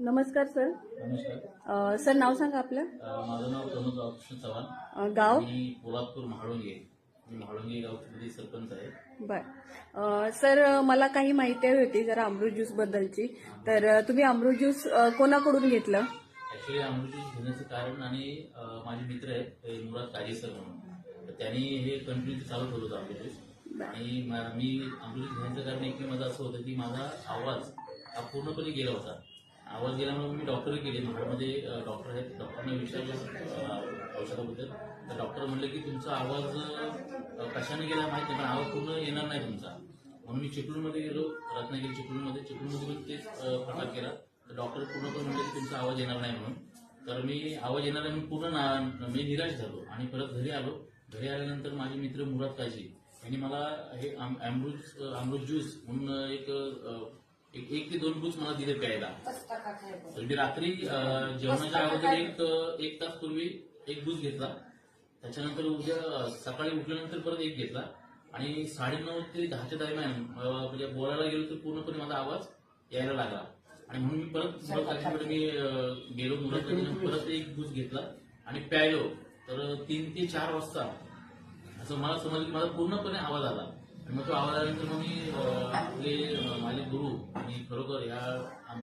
नमस्कार सर. नमस्कार. अ, सर नाव सांगा आपलं. अ, माझं नाव प्रमोद रामकृष्ण चव्हाण. अ, गाव? मी पोलादपूर म्हाळुंगे. मी म्हाळुंगे गावचे सरपंच आहे. बर. अ, सर मला काही माहिती हवी होती जरा अमृत ज्यूस बद्दलची. तर अ, तुम्ही अमृत ज्यूस अ, कोणाकडून घेतलं? ऍक्च्युली अमृती घेण्याचं कारण आणि अ, माझे मित्र आहेत ते मुराद काजी सर म्हणून. तर त्यांनी हे कंटिन्यू चालू ठेवलं होतं अमृत आणि मा- मी अमृत घेण्याचं कारण एक माझं असं होतं की माझा आवाज हा पूर्णपणे गेला होता. आवाज गेल्यामुळे मी डॉक्टर केले महाडमध्ये डॉक्टर आहेत. डॉक्टरने विचारलं औषधाबद्दल. तर डॉक्टर म्हणले की तुमचा आवाज कशाने गेला माहिती नाही पण आवाज पूर्ण येणार नाही तुमचा. म्हणून मी चिपळूणमध्ये गेलो रत्नागिरी चिपळूणमध्ये चिपळूणमध्ये पण तेच प्रकार केला. तर डॉक्टर पूर्णपणे म्हणले की तुमचा आवाज येणार नाही म्हणून. तर मी आवाज येणार नाही म्हणून पूर्ण ना- मी निराश झालो आणि परत घरी आलो. घरी आल्यानंतर माझे मित्र मुराद काजी यांनी मला हे आम- अमृत ज्यूस म्हणून एक एक ते दोन बूस मला दिले प्यायला तर मी रात्री जेवणाच्या अगोदर एक एक तास पूर्वी एक बूस घेतला. त्याच्यानंतर उद्या सकाळी उठल्यानंतर परत एक घेतला. आणि साडेनऊ ते दहाच्या दरम्यान म्हणजे बोलायला गेलो तर पूर्णपणे माझा आवाज यायला लागला. आणि म्हणून मी परत मी गेलो. मुलं काकीने परत एक बूस घेतला. आणि प्यायलो. तर तीन ते चार वाजता असं मला समजलं की माझा पूर्णपणे आवाज आला. मग तो आवाज आल्यानंतर मग मी आपले माझे गुरु आणि खरोखर या